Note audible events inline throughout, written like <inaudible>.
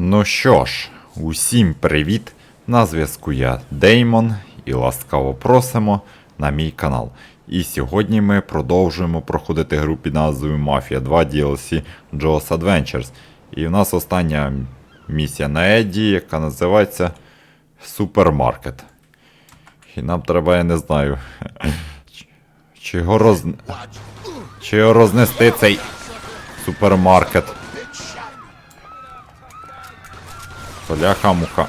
Ну що ж, усім привіт! На зв'язку я Деймон і ласкаво просимо на мій канал. І сьогодні ми продовжуємо проходити гру під назвою Mafia 2 DLC Jaws Adventures. І в нас остання місія на Еді, яка називається Супермаркет. І нам треба, я не знаю. Чи його, роз... рознести цей супермаркет. Бляха муха.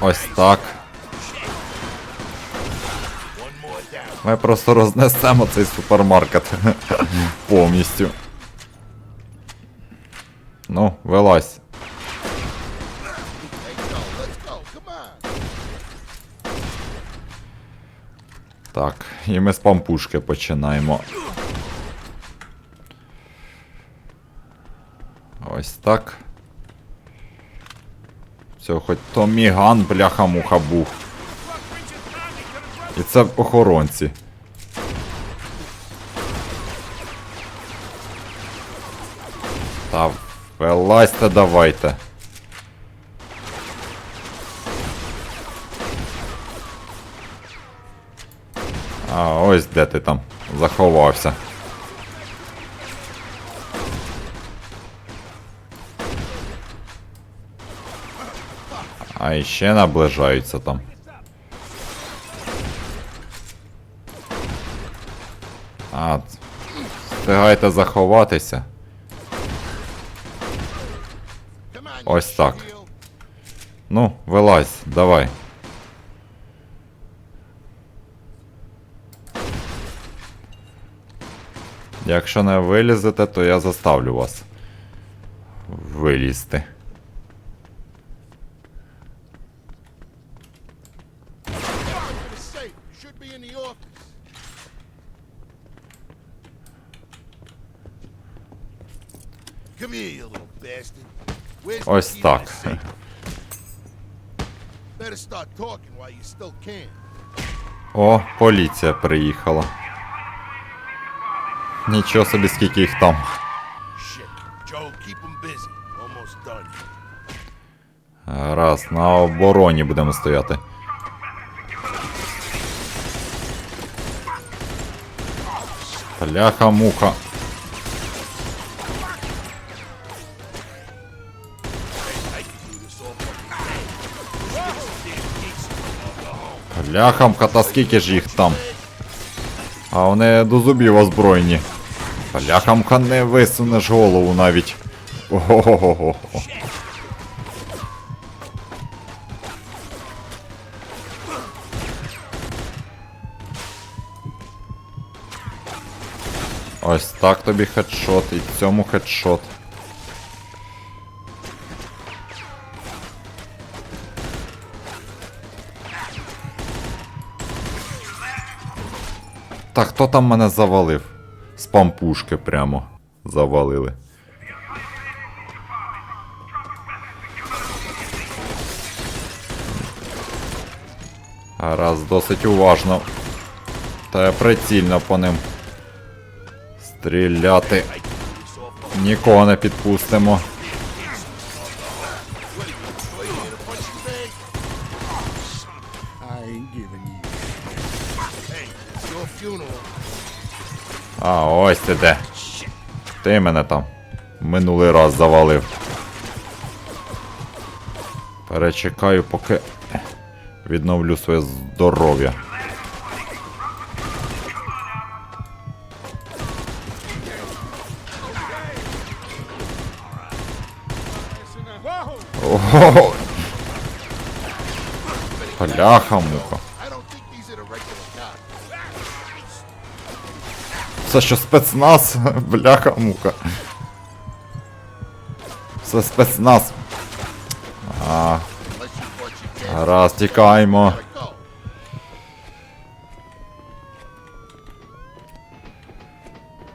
Ось так. Ми просто рознесемо цей супермаркет <laughs> повністю. Ну, вилазь. Так, і ми з пампушки починаємо. Ось так. Це хоч то міган, бляха-муха був. І це охоронці. Та вилазьте давайте. А ось де ти там заховався. А іще наближаються там. А, встигайте заховатися. Ось так. Ну, вилазь, давай. Якщо не вилізете, то я заставлю вас вилізти. The safe should be in the office. Come here, you little bastard. Where's the Ось так. Better start talking while you still can. О, поліція приїхала. Нічого собі, скільки їх там. Раз, на обороні будемо стояти. Бляха-муха. Бляхамка, та скільки ж їх там. А вони до зубів озброєні. Бляхамка не висунеш голову навіть. Ого-го-го. Ось так тобі хедшот, і цьому хедшот. Так, хто там мене завалив? З пампушки прямо завалили. Раз, досить уважно. Та прицільно по ним. Стріляти. Нікого не підпустимо. А, ось ти де. Ти мене там минулий раз завалив. Перечекаю, поки відновлю своє здоров'я. Ого! Regular cops. Це що спецназ? <laughs> Бляха-мука. Це спецназ. А, раз, тікаємо.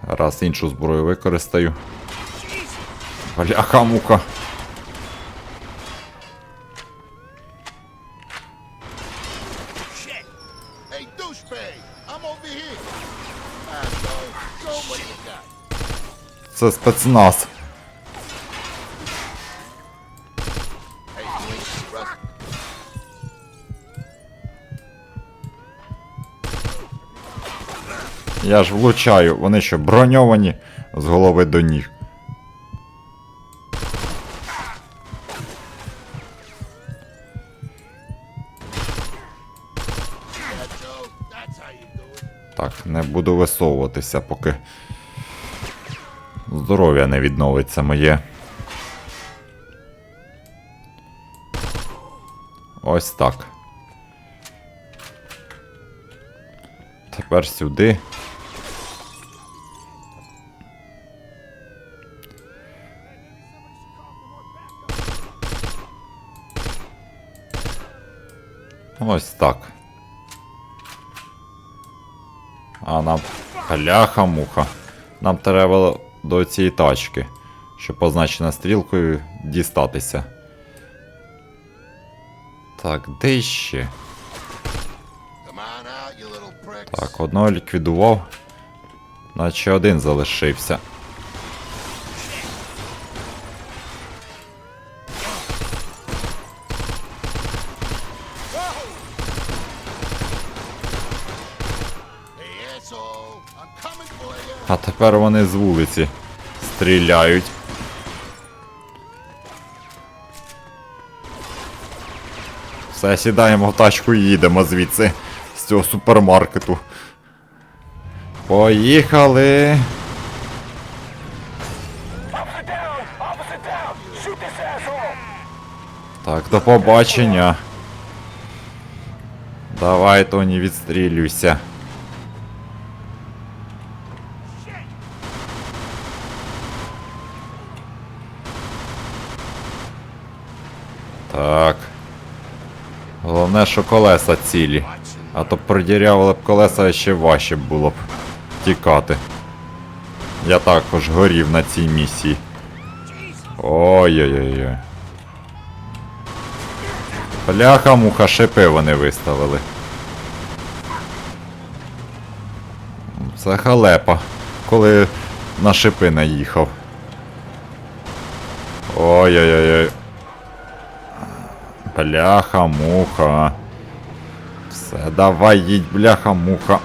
Раз іншу зброю використаю. Бляха-мука. Hey, douchebag, I'm over here. Ah, go, go, what do you got? Це спецназ. Я ж влучаю, вони що, броньовані з голови до ніг. Буду висовуватися, поки здоров'я не відновиться моє. Ось так. Тепер сюди. Ось так. А нам халяха-муха. Нам треба до цієї тачки, щоб позначена стрілкою дістатися. Так, де ще? Так, одного ліквідував. Наче один залишився. А тепер вони з вулиці стріляють. Все, сідаємо в тачку і їдемо звідси з цього супермаркету. Поїхали. Так, до побачення. Давай, Тоні, відстрілюйся. Так. Головне, що колеса цілі. А то продірявили б колеса ще важче було б тікати. Я також горів на цій місії. Ой-ой-ой. Бляха муха шипи вони виставили. Це халепа, коли на шипи наїхав. Ой-ой-ой. Бляха муха. Все, давай їдь, бляха муха.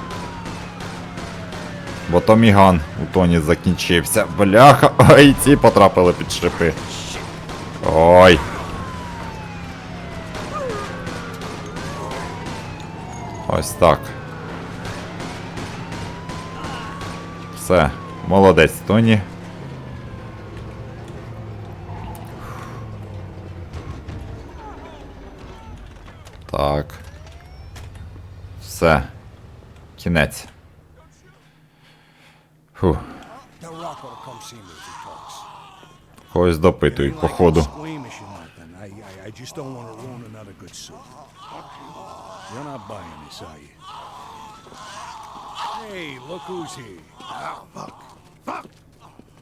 Бо то міган у тоні закінчився. Бляха. Ой, ці потрапили під шипи. Ой. Ось так. Все, молодець, Тоні. Suit. You're not buying this, are you? Hey, look who's here. Oh, fuck. Fuck.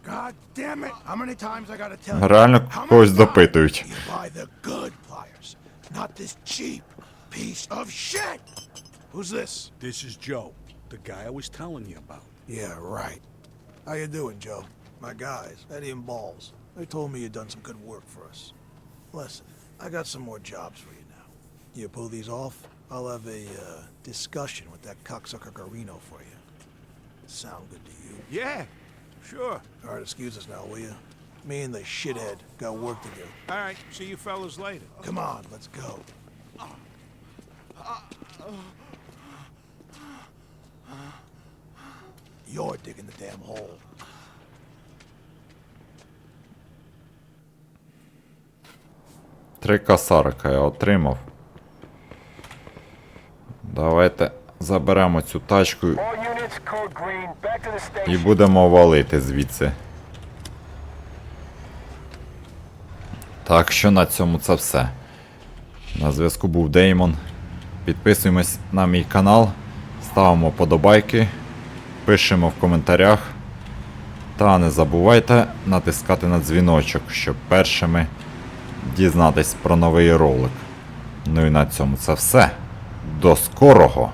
God damn it. How many times I gotta tell you? Реально когось допитують. You buy the good pliers, not this cheap piece of shit. Who's this? This is Joe, the guy I was telling you about. Yeah, right. How you doing, Joe? My guys, Eddie and Balls. They told me you'd done some good work for us. Listen, I got some more jobs for you now. You pull these off, I'll have a uh, discussion with that cocksucker Garino for you. Sound good to you? Yeah, sure. All right, excuse us now, will you? Me and the shithead got work to do. All right, see you fellas later. Come on, let's go. You're digging the damn hole. Три касарика я отримав. Давайте заберемо цю тачку і будемо валити звідси. Так що на цьому це все. На зв'язку був Деймон. Підписуємось на мій канал, ставимо подобайки, пишемо в коментарях. Та не забувайте натискати на дзвіночок, щоб першими дізнатись про новий ролик. Ну і на цьому це все. До скорого!